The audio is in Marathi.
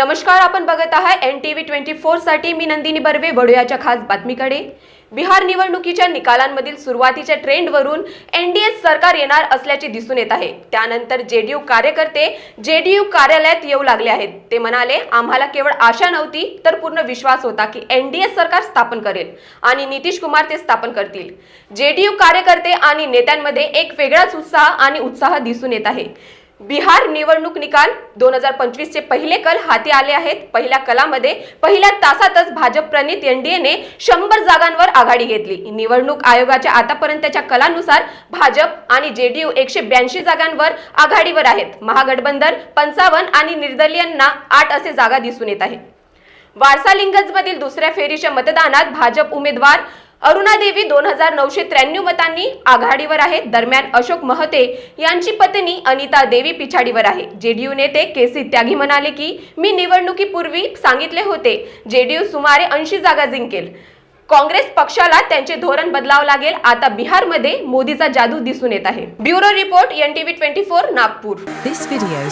नमस्कार आपण बघत आहात एन टी व्ही ट्वेंटी फोरसाठी मी नंदिनी बर्वे. वडोयाच्या खास बातमीकडे. बिहार निवडणुकीच्या निकालांमधील सुरुवातीच्या ट्रेंडवरून एनडीए सरकार येणार असल्याचे दिसून येत आहे. त्यानंतर जे डी यू कार्यकर्ते जे डी यू कार्यालयात येऊ लागले आहेत. ते म्हणाले आम्हाला केवळ आशा नव्हती तर पूर्ण विश्वास होता की एनडीए सरकार स्थापन करेल आणि नितीश कुमार ते स्थापन करतील. जे डी यू कार्यकर्ते आणि नेत्यांमध्ये एक वेगळाच उत्साह आणि उत्साह दिसून येत आहे. बिहार निवडणूक निकाल दोन हजार पंचवीसचे पहिले कल हाती आले आहेत. पहिल्या कलामध्ये पहिल्या तासातच भाजप प्रणित एनडीएने शंभर जागांवर आघाडी घेतली. निवडणूक आयोगाच्या आतापर्यंतच्या कलानुसार भाजप आणि जेडीयू एकशे ब्याऐंशी जागांवर आघाडीवर आहेत. महागठबंधन पंचावन्न आणि निर्दलीयांना आठ असे जागा दिसून येत आहे वारसा लिंगजमधील दुसऱ्या फेरीच्या मतदानात भाजप उमेदवार अरुणा देवी दोन हजार नऊशे त्र्याण्णव मतांनी आघाडीवर आहेत. दरम्यान अशोक महते यांची पत्नी अनिता देवी पिछाडीवर आहे. जेडीयू नेते केसी त्यागी म्हणाले की मी निवडणुकीपूर्वी सांगितले होते जेडीयू सुमारे ऐंशी जागा जिंकेल. काँग्रेस पक्षाला त्यांचे धोरण बदलावं लागेल. आता बिहारमध्ये मोदीचा जादू दिसून येत आहे. Bureau report NTV twenty four Nagpur. This video.